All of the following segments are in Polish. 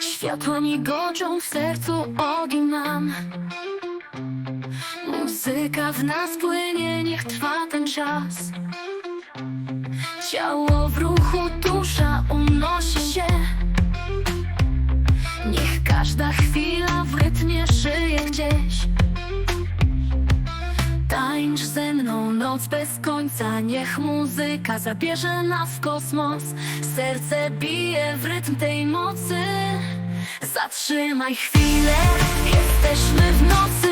Światła migoczą w sercu ogień Muzyka w nas płynie, niech trwa ten czas. Ciało w ruchu, dusza unosi się bez końca Niech muzyka zabierze nas w kosmos. Serce bije w rytm tej mocy. Zatrzymaj chwilę, jesteśmy w nocy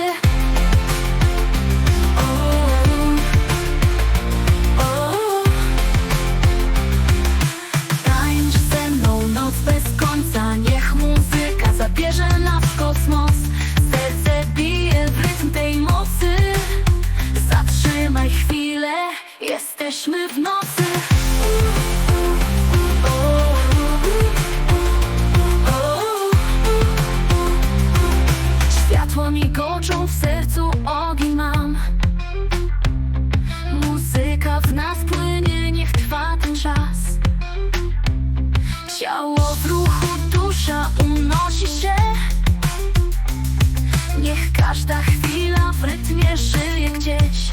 rytmie żyje gdzieś.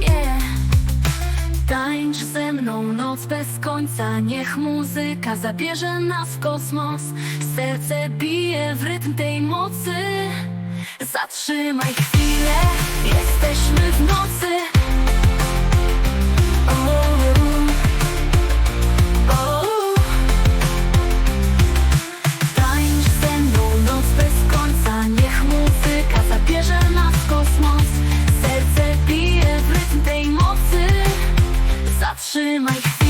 Yeah. Tańcz ze mną noc bez końca. Niech muzyka zabierze nas w kosmos. Serce bije w rytm tej mocy. Zatrzymaj chwilę, jesteśmy w nocy Serce bije